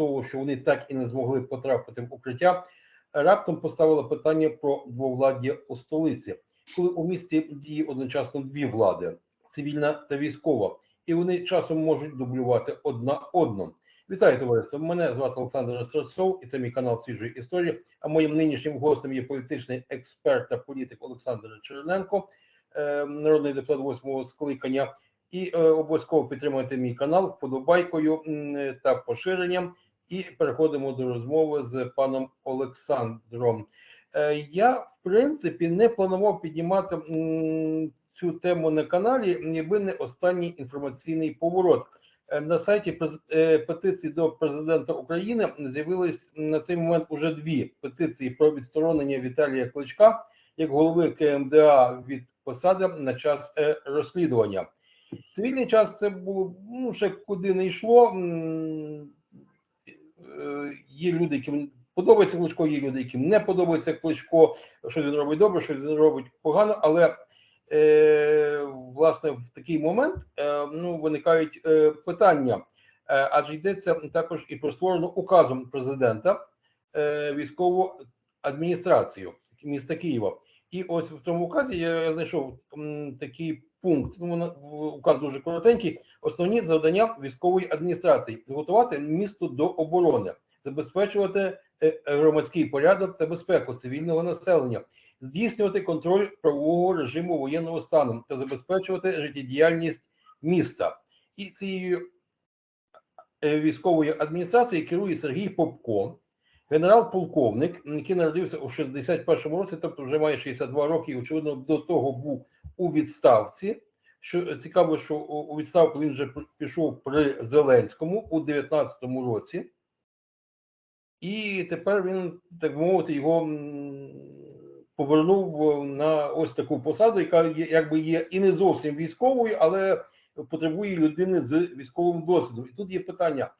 того, що вони так і не змогли потрапити в укриття, раптом поставила питання про двовладдя у столиці, коли у місті діє одночасно дві влади цивільна та військова, і вони часом можуть дублювати одна одну. Вітаю товариство! Мене звати Олександр Страцов, і це мій канал свіжої історії. А моїм нинішнім гостем є політичний експерт та політик Олександр Черненко, е, народний депутат восьмого скликання. І е, обов'язково підтримуйте мій канал вподобайкою та поширенням. І переходимо до розмови з паном Олександром. Е, Я, в принципі, не планував піднімати цю тему на каналі, якби не останній інформаційний поворот. Е, На сайті е, петиції до президента України з'явились на цей момент уже дві петиції про відсторонення Віталія Кличка як голови КМДА від посади на час розслідування. Цивільний час це було ну ще куди не йшло. Е, Є люди, яким подобається Кличко, є люди, яким не подобається Кличко, що він робить добре, що він робить погано, але е, власне в такий момент е, ну, виникають е, питання, е, адже йдеться також і про створену указом президента е, військову адміністрацію міста Києва. І ось в цьому указі я знайшов такий пункт. Ну, указ дуже коротенький. Основні завдання військової адміністрації готувати місто до оборони, забезпечувати е, громадський порядок та безпеку цивільного населення, здійснювати контроль правового режиму воєнного стану та забезпечувати життєдіяльність міста. І цією е, військовою адміністрацією керує Сергій Попко, генерал-полковник, який народився у 61-му році, тобто вже має 62 роки, і очевидно до того був у відставці. Що цікаво, що у відставку він вже пішов при Зеленському у 19-му році, і тепер він, так би мовити, його повернув на ось таку посаду, яка якби є і не зовсім військовою, але потребує людини з військовим досвідом. І тут є питання: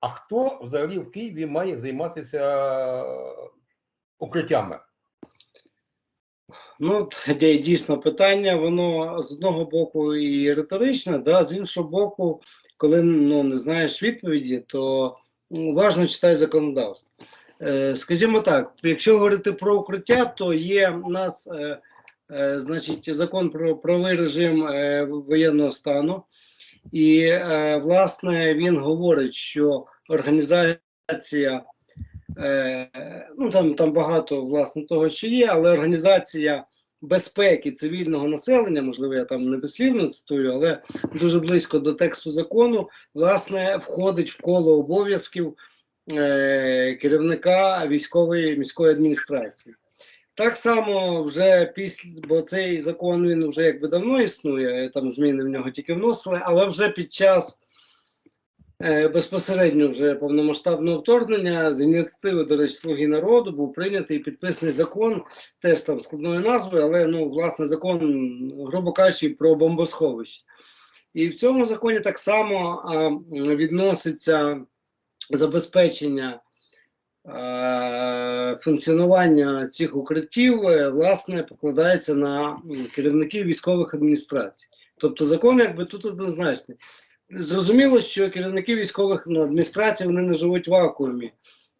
а хто взагалі в Києві має займатися укриттями? Ну, дійсно питання, воно з одного боку і риторичне, да, з іншого боку, коли ну, не знаєш відповіді, то ну, уважно читай законодавство. Е, скажімо так, якщо говорити про укриття, то є у нас е, е, значить, закон про правовий режим е, воєнного стану, і е, власне він говорить, що організація Е, ну там, там багато власне того, що є, але організація безпеки цивільного населення, можливо, я там не дослівно цитую, але дуже близько до тексту закону, власне, входить в коло обов'язків е, керівника військової міської адміністрації. Так само вже після, бо цей закон він вже якби давно існує, там зміни в нього тільки вносили, але вже під час Е, Безпосередньо вже повномасштабного вторгнення з ініціативи, до речі, Слуги народу був прийнятий підписаний закон, теж там складною назвою, але ну, власне, закон, грубо кажучи, про бомбосховище. І в цьому законі так само а, відноситься забезпечення функціонування цих укриттів, е, власне, покладається на керівників військових адміністрацій. Тобто закон якби тут однозначний. Зрозуміло, що керівники військових ну, адміністрацій вони не живуть в вакуумі.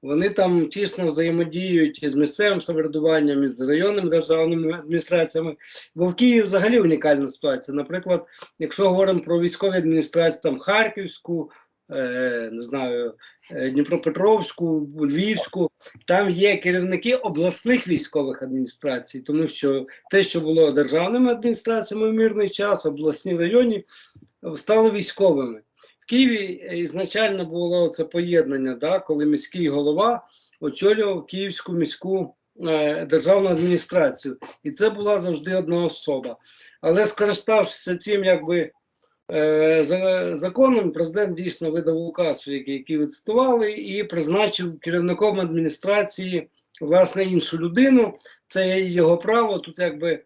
Вони там тісно взаємодіють із місцевим самоврядуванням, із районними державними адміністраціями. Бо в Києві взагалі унікальна ситуація. Наприклад, якщо говоримо про військові адміністрації, там Харківську, е, не знаю, е, Дніпропетровську, Львівську, там є керівники обласних військових адміністрацій, тому що те, що було державними адміністраціями в мирний час, обласні районі, стали військовими. В Києві е, ізначально було це поєднання, да, коли міський голова очолював Київську міську е, державну адміністрацію. І це була завжди одна особа. Але скориставшися цим якби е, за- законом, президент дійсно видав указ, який, ви цитували, і призначив керівником адміністрації власне іншу людину. Це його право. Тут якби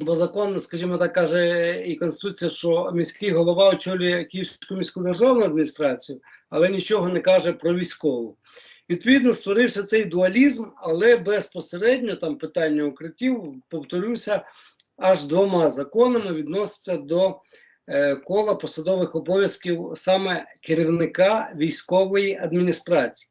Бо закон, скажімо так, каже і Конституція, що міський голова очолює Київську міську державну адміністрацію, але нічого не каже про військову. Відповідно, створився цей дуалізм, але безпосередньо там питання укриттів, повторюся, аж двома законами відноситься до е, кола посадових обов'язків саме керівника військової адміністрації.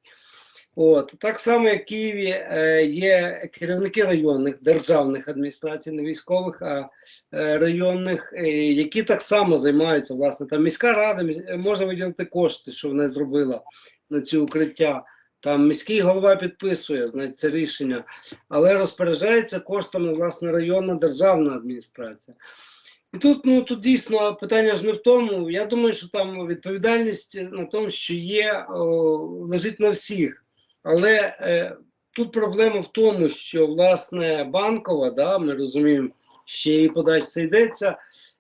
От так само, як в Києві е, є керівники районних державних адміністрацій, не військових, а е, районних, е, які так само займаються. Власне, там міська рада може виділити кошти, що вона зробила на ці укриття. Там міський голова підписує значить, це рішення, але розпоряджається коштами власне районна державна адміністрація. І тут ну тут дійсно питання ж не в тому. Я думаю, що там відповідальність на тому, що є, о, лежить на всіх. Але е, тут проблема в тому, що власне банкова, да, ми розуміємо, ще і подачці йдеться,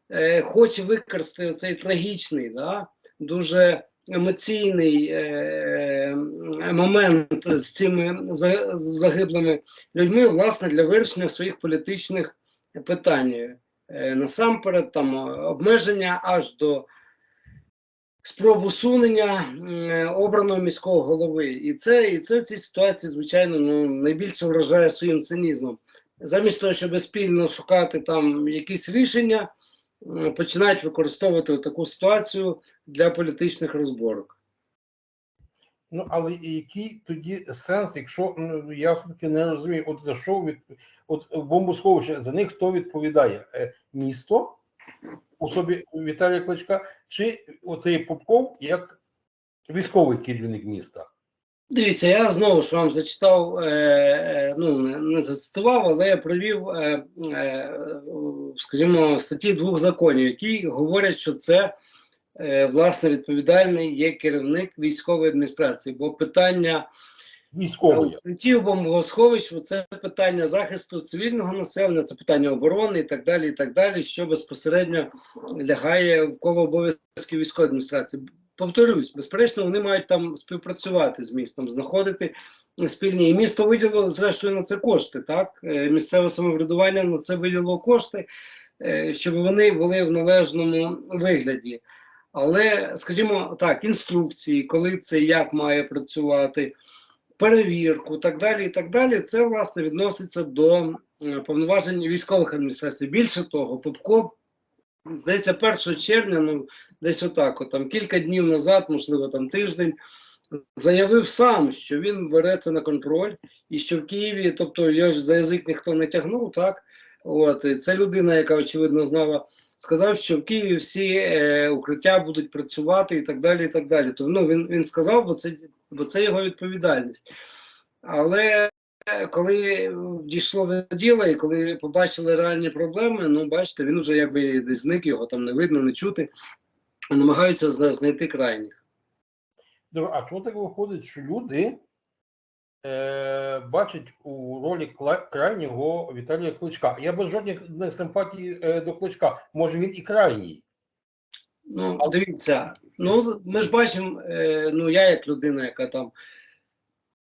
е, хоче використати цей трагічний, да, дуже емоційний е, момент з цими загиблими людьми, власне, для вирішення своїх політичних питань. Е, насамперед, там обмеження аж до спроб усунення е, обраного міського голови. І це, і це в цій ситуації, звичайно, ну, найбільше вражає своїм цинізмом. Замість того, щоб спільно шукати там якісь рішення, е, починають використовувати таку ситуацію для політичних розборок. Ну, але який тоді сенс, якщо ну, я все-таки не розумію, от за що від от бомбосховище, за них хто відповідає? Е, Місто особі Віталія Кличка, чи оцей Попков як військовий керівник міста? Дивіться, я знову ж вам зачитав, е, е, ну не, зацитував, але я провів, е, е, скажімо, статті двох законів, які говорять, що це власне відповідальний є керівник військової адміністрації, бо питання укриттів бомбосховищ це питання захисту цивільного населення, це питання оборони і так далі, і так далі, що безпосередньо лягає в коло обов'язків військової адміністрації. Повторюсь, безперечно, вони мають там співпрацювати з містом, знаходити спільні. І місто виділило зрештою на це кошти. Так, Е, місцеве самоврядування на це виділило кошти, е, щоб вони були в належному вигляді. Але, скажімо так, інструкції, коли це як має працювати, перевірку, так далі, і так далі, це власне відноситься до е, повноважень військових адміністрацій. Більше того, Попко, здається, 1 червня, ну десь отак, от, там кілька днів назад, можливо, там тиждень, заявив сам, що він бере це на контроль, і що в Києві, тобто його ж за язик ніхто не тягнув, так. От це людина, яка очевидно знала, сказав, що в Києві всі е, укриття будуть працювати і так далі. і так далі. Тобто, ну, він, він сказав, бо це, бо це його відповідальність. Але е, коли дійшло до діла, і коли побачили реальні проблеми, ну бачите, він вже якби десь зник, його там не видно, не чути, намагаються знайти крайніх. А чому так виходить, що люди е, бачать у ролі крайнього Віталія Кличка? Я без жодних е, симпатій е, до Кличка. Може він і крайній. Ну, дивіться, ну ми ж бачимо, е, ну я як людина, яка там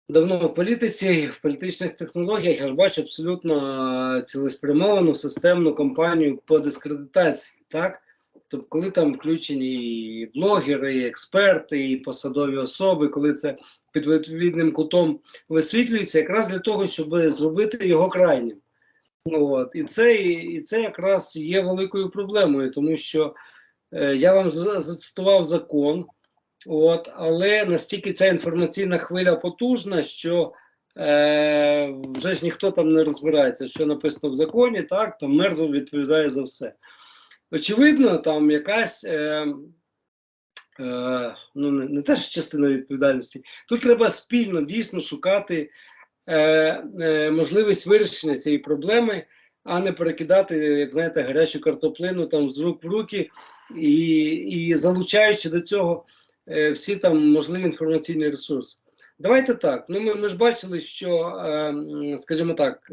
давно в політиці, в політичних технологіях, я ж бачу абсолютно цілеспрямовану системну кампанію по дискредитації, так? Тобто, коли там включені і блогери, і експерти, і посадові особи, коли це під відповідним кутом висвітлюється, якраз для того, щоб зробити його крайнім. Ну, От. І, це, і це якраз є великою проблемою, тому що Е, Я вам зацитував закон, от, але настільки ця інформаційна хвиля потужна, що е, вже ж ніхто там не розбирається, що написано в законі, так, там Мерзов відповідає за все. Очевидно, там якась е, ну, не, не теж частина відповідальності. Тут треба спільно дійсно шукати е, е, можливість вирішення цієї проблеми, а не перекидати, як знаєте, гарячу картоплину там з рук в руки і, і залучаючи до цього е, всі там можливі інформаційні ресурси. Давайте так. Ну ми, ми ж бачили, що, е, скажімо так,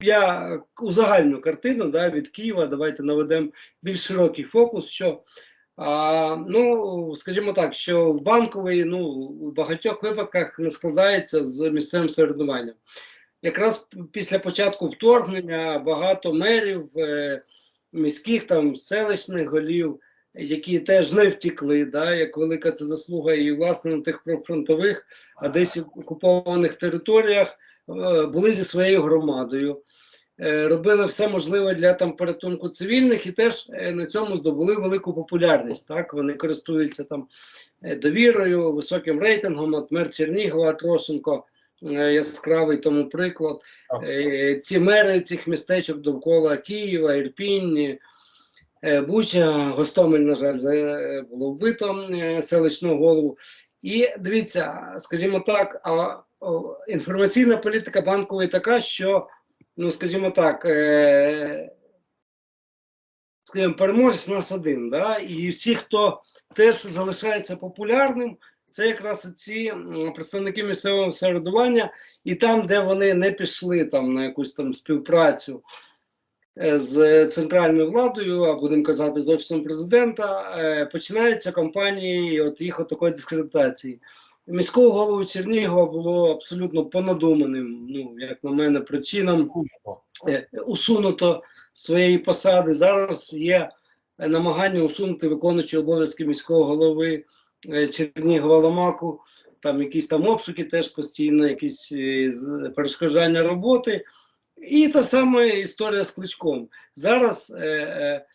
я узагальню картину да, від Києва, давайте наведемо більш широкий фокус, що а, ну, скажімо так, що в банковій ну, в багатьох випадках не складається з місцевим середуванням. Якраз після початку вторгнення багато мерів, е, міських там селищних голів, які теж не втікли, да, як велика це заслуга, і власне на тих прифронтових, а десь окупованих територіях е, були зі своєю громадою. Е, робили все можливе для там порятунку цивільних і теж е, на цьому здобули велику популярність. Так вони користуються там е, довірою, високим рейтингом. От мер Чернігова Трошенко е, яскравий тому приклад. Е, Ці мери цих містечок довкола Києва, Ірпінь, Буча, Гостомель, на жаль, було вбито селищного голову. І дивіться, скажімо так, а, інформаційна політика банкової така, що, ну скажімо так, е, скажімо, переможець у нас один, да? і всі, хто теж залишається популярним, це якраз ці представники місцевого самоврядування, і там, де вони не пішли там на якусь там співпрацю е, з центральною владою, а будемо казати, з офісом президента, е, починаються кампанії от їх такої дискредитації. Міського голову Чернігова було абсолютно понадуманим, ну як на мене, причинам е, усунуто своєї посади. Зараз є е, намагання усунути виконуючи обов'язки міського голови е, Чернігова Ломаку. Там якісь там обшуки теж постійно, якісь е, перешкоджання роботи. І та сама історія з кличком. Зараз е, е,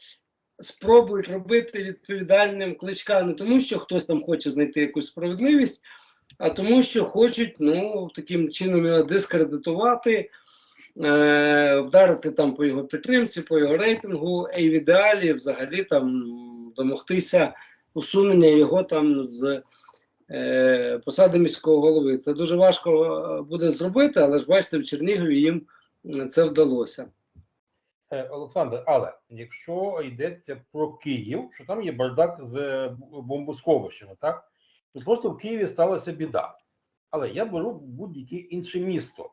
спробують робити відповідальним кличка не тому, що хтось там хоче знайти якусь справедливість, а тому, що хочуть ну, таким чином його дискредитувати, е, вдарити там по його підтримці, по його рейтингу, і в ідеалі взагалі там домогтися усунення його там з е, посади міського голови. Це дуже важко е, буде зробити, але ж бачите, в Чернігові їм це вдалося. Е, Олександр, але якщо йдеться про Київ, що там є бардак з бомбосховищами, так? То просто в Києві сталася біда. Але я беру будь-яке інше місто.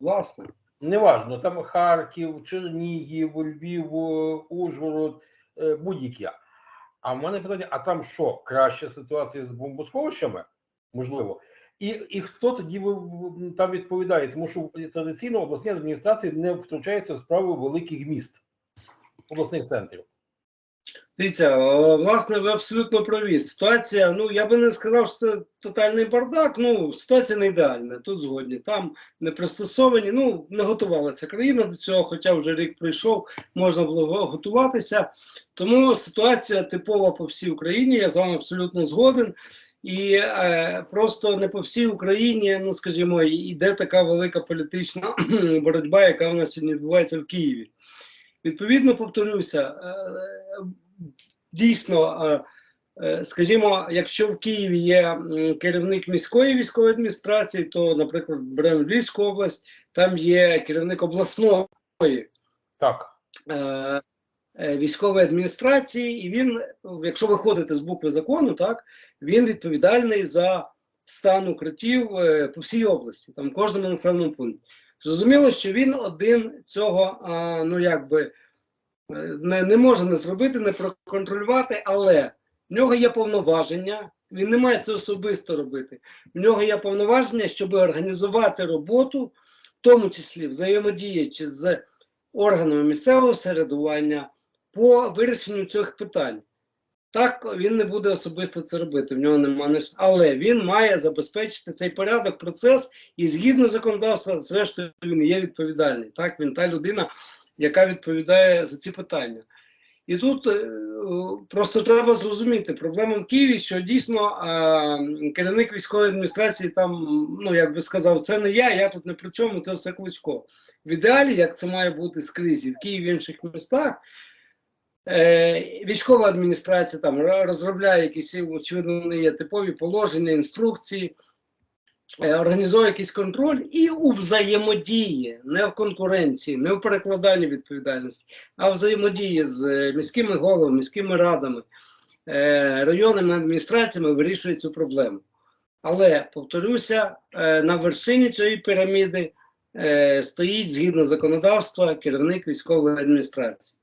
Власне. Неважно, там Харків, Чернігів, Львів, е, Ужгород, е, будь-які. А в мене питання: а там що, краща ситуація з бомбосховищами? Можливо. І, і хто тоді там відповідає? Тому що традиційно обласні адміністрації не втручаються в справи великих міст, обласних центрів. Дивіться, власне, ви абсолютно праві. Ситуація, ну я би не сказав, що це тотальний бардак. Ну, ситуація не ідеальна. Тут згодні. Там не пристосовані. Ну не готувалася країна до цього, хоча вже рік пройшов, можна було готуватися. Тому ситуація типова по всій Україні. Я з вами абсолютно згоден. І е, просто не по всій Україні, ну скажімо, йде така велика політична боротьба, яка в нас сьогодні відбувається в Києві. Відповідно, повторюся, е, дійсно, е, е, скажімо, якщо в Києві є керівник міської військової адміністрації, то, наприклад, беремо Львівську область, там є керівник обласної Так, військової адміністрації, і він, якщо виходити з букви закону, так він відповідальний за стан укриттів по всій області, там в кожному населеному пункті. Зрозуміло, що він один цього, ну якби е, не, не може не зробити, не проконтролювати, але в нього є повноваження. Він не має це особисто робити. В нього є повноваження, щоб організувати роботу, в тому числі взаємодіячи з органами місцевого середування по вирішенню цих питань. Так він не буде особисто це робити, в нього немає, але він має забезпечити цей порядок, процес, і згідно законодавства, зрештою, він є відповідальний. Так, він та людина, яка відповідає за ці питання. І тут е, просто треба зрозуміти проблема в Києві, що дійсно керівник військової адміністрації там, ну як би сказав, це не я, я тут не при чому, це все кличко. В ідеалі, як це має бути скрізь в Києві в інших містах, військова адміністрація там розробляє якісь, очевидно, вони є типові положення, інструкції, е, організує якийсь контроль і у взаємодії, не в конкуренції, не в перекладанні відповідальності, а в взаємодії з е, міськими головами, міськими радами, е, районними адміністраціями вирішує цю проблему. Але повторюся, е, на вершині цієї піраміди е, стоїть згідно законодавства керівник військової адміністрації.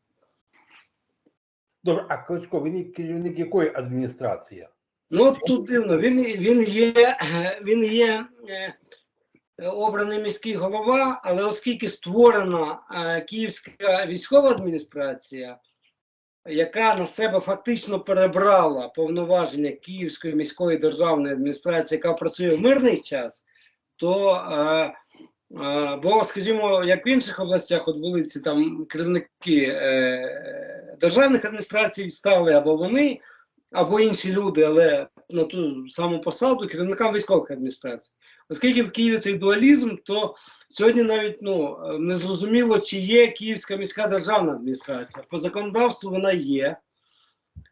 Добре, а Кличко, він керівник якої адміністрації? Ну тут дивно, він, він є, він є е, обраний міський голова, але оскільки створена е, Київська військова адміністрація, яка на себе фактично перебрала повноваження Київської міської державної адміністрації, яка працює в мирний час, то е, Бо, скажімо, як в інших областях, от були ці там керівники державних адміністрацій стали або вони, або інші люди, але на ту саму посаду керівникам військових адміністрацій. Оскільки в Києві цей дуалізм, то сьогодні навіть ну, не зрозуміло, чи є Київська міська державна адміністрація. По законодавству вона є,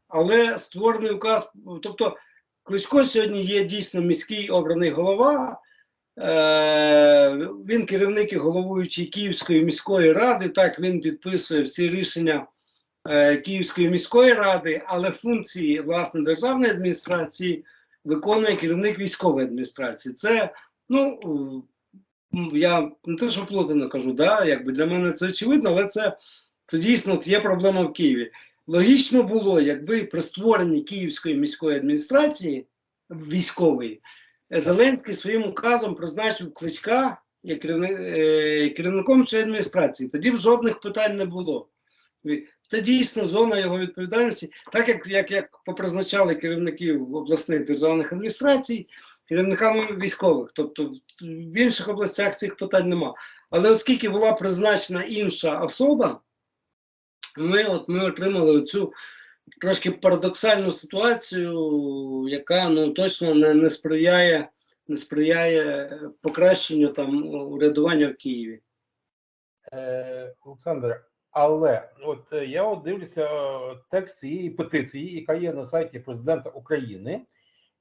але створений указ, тобто Кличко сьогодні є дійсно міський обраний голова. Е, Він керівник і головуючий Київської міської ради. Так він підписує всі рішення Київської міської ради, але функції власне державної адміністрації виконує керівник військової адміністрації. Це ну я не те, що плутано кажу, да, якби для мене це очевидно, але це, це дійсно є проблема в Києві. Логічно було, якби при створенні Київської міської адміністрації військової Зеленський своїм указом призначив кличка е, керівником цієї адміністрації. Тоді б жодних питань не було. Це дійсно зона його відповідальності, так як, як, як попризначали керівників обласних державних адміністрацій, керівниками військових. Тобто в інших областях цих питань нема. Але оскільки була призначена інша особа, ми, от, ми отримали оцю трошки парадоксальну ситуацію, яка ну, точно не, не сприяє не сприяє покращенню там урядування в Києві. Е, Олександр, але от е, я от дивлюся е, текст цієї петиції, яка є на сайті президента України,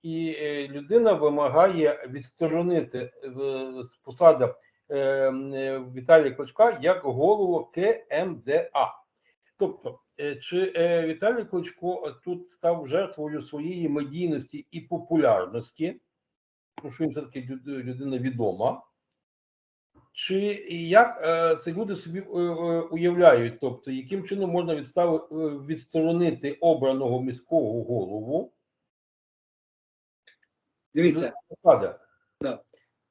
і е, людина вимагає відсторонити з посади Віталія Кличка як голову КМДА. Тобто, чи Віталій Кличко тут став жертвою своєї медійності і популярності, тому що він все-таки людина відома. Чи як е, це люди собі е, е, уявляють? Тобто, яким чином можна відстави, відсторонити обраного міського голову Дивіться, посади?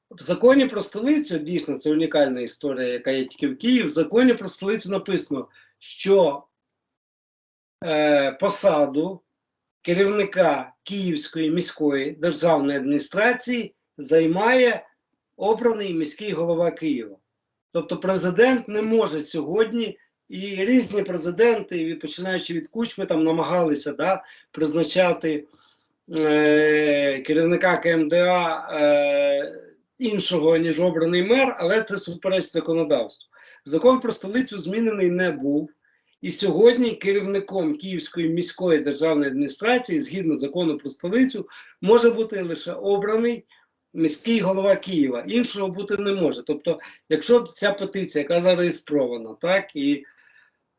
в законі про столицю дійсно це унікальна історія, яка є тільки в Києві. В законі про столицю написано, що е, посаду керівника Київської міської державної адміністрації займає обраний міський голова Києва. Тобто президент не може сьогодні, і різні президенти, починаючи від Кучми, там намагалися да, призначати е, керівника КМДА е, іншого, ніж обраний мер, але це суперечить законодавству. Закон про столицю змінений не був. І сьогодні керівником Київської міської державної адміністрації, згідно закону про столицю, може бути лише обраний міський голова Києва. Іншого бути не може. Тобто, якщо ця петиція, яка зареєстрована, так і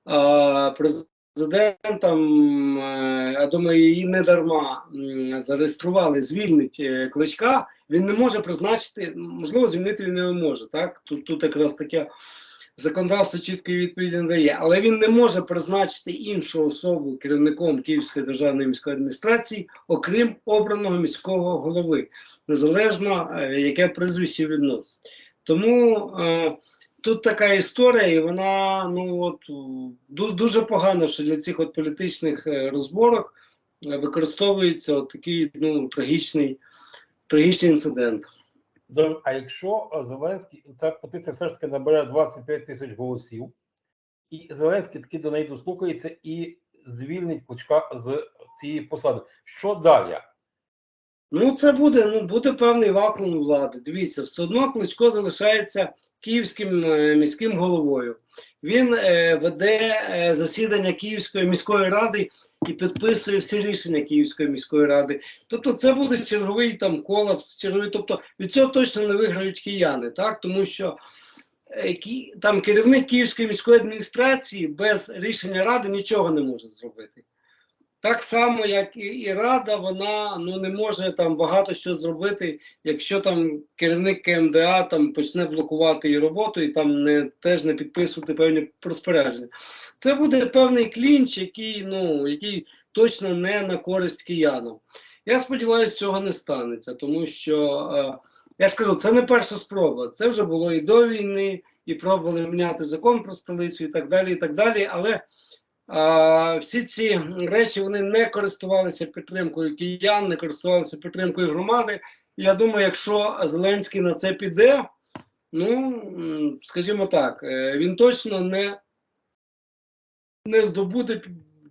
а, президентом, е, я думаю, її не дарма зареєстрували, звільнить е, кличка, він не може призначити, можливо, звільнити він не може. Так? Тут, тут якраз таке законодавство чіткої відповіді не дає, але він не може призначити іншу особу керівником Київської державної міської адміністрації, окрім обраного міського голови, незалежно е, яке прізвище відносить. Тому е, тут така історія, і вона ну от дуже, погано, що для цих от політичних е, розборок е, використовується от такий ну, трагічний, трагічний інцидент. А якщо Зеленський ця петиція все ж таки набере 25 тисяч голосів, і Зеленський таки до неї дослухається і звільнить Кличка з цієї посади, що далі? Ну, це буде, ну, буде певний вакуум влади. Дивіться, все одно Кличко залишається київським е, міським головою. Він е, веде е, засідання Київської міської ради і підписує всі рішення Київської міської ради. Тобто, це буде черговий там колапс, черговий. Тобто від цього точно не виграють кияни, так тому що е, кі- там керівник Київської міської адміністрації без рішення ради нічого не може зробити. Так само, як і, і Рада, вона ну не може там багато що зробити, якщо там керівник КМДА там почне блокувати її роботу і там не теж не підписувати певні розпорядження. Це буде певний клінч, який ну який точно не на користь киянам. Я сподіваюся, цього не станеться, тому що е, я ж кажу, це не перша спроба. Це вже було і до війни, і пробували міняти закон про столицю, і так далі, і так далі. Але всі ці речі вони не користувалися підтримкою киян, не користувалися підтримкою громади. Я думаю, якщо Зеленський на це піде, ну, скажімо так, е, він точно не, не здобуде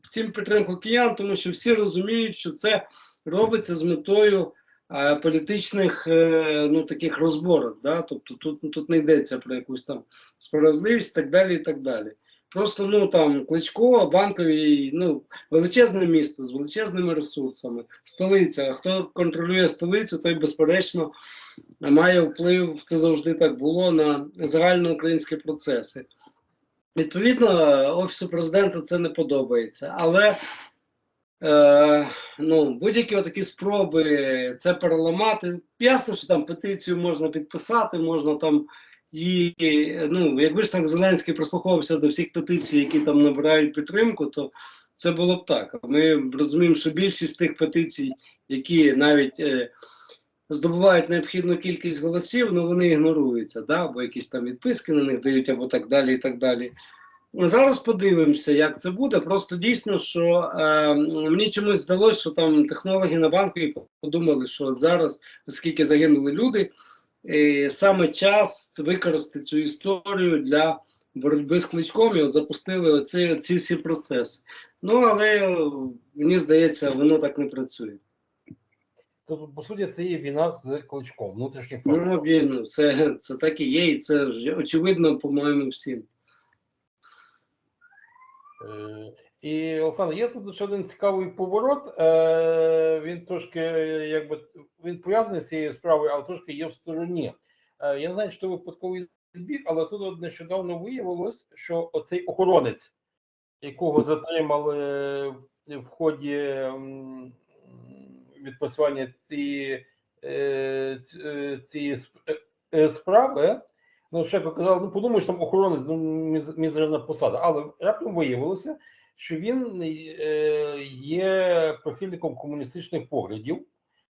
цим підтримку киян, тому що всі розуміють, що це робиться з метою е, політичних е, ну, таких розборок. Да? Тобто тут, тут не йдеться про якусь там справедливість так далі. і так далі. Просто ну там Кличко, банковий, ну величезне місто з величезними ресурсами, столиця. Хто контролює столицю, той безперечно має вплив. Це завжди так було на загальноукраїнські процеси. Відповідно, офісу президента це не подобається, але е, ну, будь-які такі спроби це переламати. Ясно, що там петицію можна підписати, можна там і ну, якби ж так Зеленський прислуховувався до всіх петицій, які там набирають підтримку, то це було б так. Ми розуміємо, що більшість тих петицій, які навіть е, здобувають необхідну кількість голосів, ну вони ігноруються, да? або якісь там відписки на них дають, або так далі. і так далі. Ну, Зараз подивимося, як це буде. Просто дійсно, що е, мені чомусь здалося, що там технологи на банку і подумали, що от зараз, оскільки загинули люди, саме час використати цю історію для боротьби з кличком і от запустили оці, ці всі процеси. Ну але е, мені здається, воно так не працює. Тобто, по суті, це є війна з кличком, внутрішній факт. Ну, вільно, це, це так і є, і це ж очевидно, по-моєму, всім. Е, І Олександр, є тут ще один цікавий поворот. Е, Він трошки якби він пов'язаний з цією справою, але трошки є в стороні. Е, Я не знаю, чи це випадковий збіг, але тут от нещодавно виявилось, що оцей охоронець, якого затримали в ході відпрацювання цієї, е, е, цієї е, справи. Ну, ще казали, ну подумаєш, там охоронець, ну міз- мізерна посада. Але раптом виявилося, що він е, є прихильником комуністичних поглядів.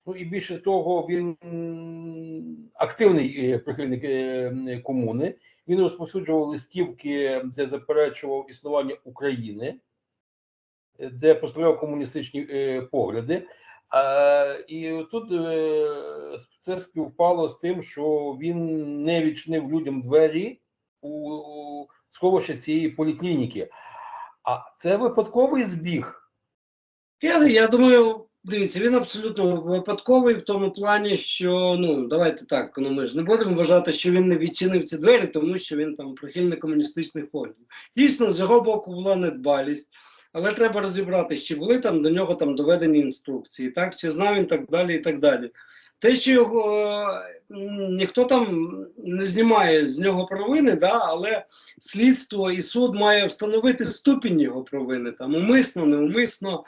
Ну і більше того, він активний е, прихильник е, комуни. Він розповсюджував листівки, де заперечував існування України, де представляв комуністичні погляди. А, і тут це співпало з тим, що він не відчинив людям двері у сховище цієї поліклініки. А це випадковий збіг. Я, я думаю, дивіться, він абсолютно випадковий в тому плані, що ну давайте так, ну ми ж не будемо вважати, що він не відчинив ці двері, тому що він там прихильник комуністичних поглядів. Дійсно, з його боку була недбалість, але треба розібрати, чи були там до нього там доведені інструкції, так чи знав він так далі і так далі. Те, що його е, ніхто там не знімає з нього провини, да, але слідство і суд має встановити ступінь його провини, там умисно, неумисно,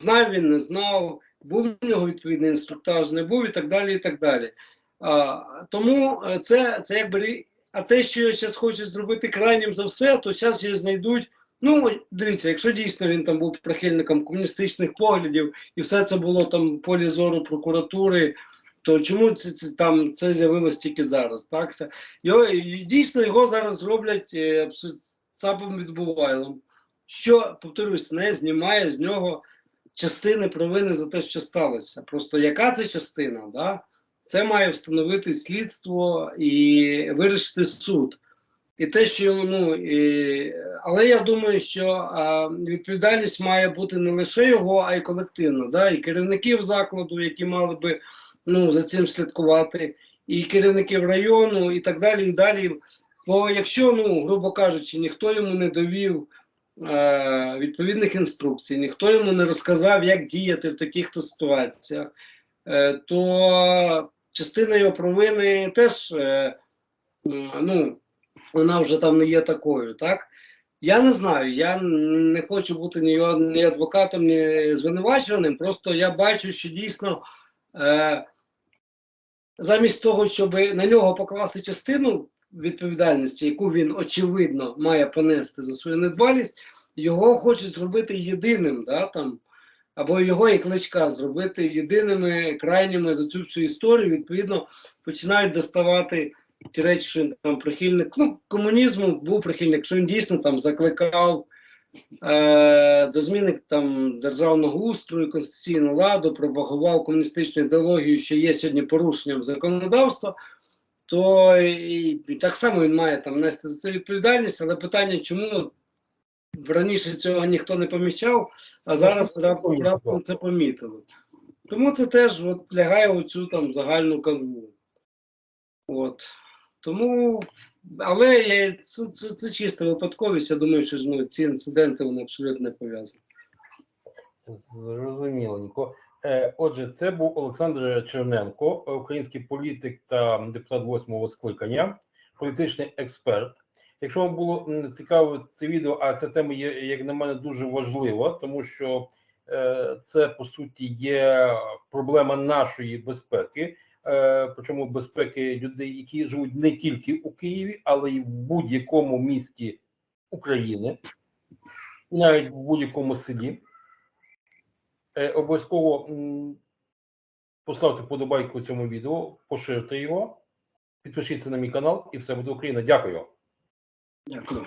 знав він, не знав, був у нього відповідний інструктаж, не був і так далі. і так далі. А, тому е, це, це якби. А те, що я зараз хочу зробити крайнім за все, то зараз ще знайдуть. Ну, дивіться, якщо дійсно він там був прихильником комуністичних поглядів, і все це було там в полі зору прокуратури, то чому це, це там це з'явилось тільки зараз? Так? Це, його, і дійсно його зараз зроблять е, цапом відбувайлом, що, повторюсь, не знімає з нього частини провини за те, що сталося. Просто яка це частина? Да? Це має встановити слідство і вирішити суд. І те, що ну, і, але я думаю, що а, відповідальність має бути не лише його, а й колективна. Да? І керівників закладу, які мали би ну, за цим слідкувати, і керівників району, і так далі. і далі. Бо якщо, ну, грубо кажучи, ніхто йому не довів е, відповідних інструкцій, ніхто йому не розказав, як діяти в таких-то ситуаціях, е, то частина його провини теж е, ну, вона вже там не є такою, так? Я не знаю, я не хочу бути ні, адвокатом, ні звинувачуваним. Просто я бачу, що дійсно е, замість того, щоб на нього покласти частину відповідальності, яку він очевидно має понести за свою недбалість, його хочуть зробити єдиним, да, там, або його і кличка зробити єдиними крайніми за цю всю історію. Відповідно, починають доставати ті речі, що він там прихильник. Ну, комунізму був прихильник, що він дійсно там закликав е, до зміни там державного устрою, конституційного ладу, пропагував комуністичну ідеологію, що є сьогодні порушенням законодавства. то і, і так само він має там нести за це відповідальність, але питання, чому раніше цього ніхто не помічав, а зараз раптом, раптом це помітили. Тому це теж от лягає у цю там загальну канву. От. Тому, але я, це, це, це чиста випадковість. Я думаю, що ну, ці інциденти вони абсолютно не пов'язані. Зрозуміло, Ніко. Е, Отже, це був Олександр Черненко, український політик та депутат восьмого скликання, політичний експерт. Якщо вам було цікаво це відео, а ця тема є, як на мене, дуже важлива, тому що е, це по суті є проблема нашої безпеки, причому безпеки людей, які живуть не тільки у Києві, але й в будь-якому місті України, навіть в будь-якому селі. Е, обов'язково поставте подобайку цьому відео, поширте його, підпишіться на мій канал і все буде Україна. Дякую. Дякую.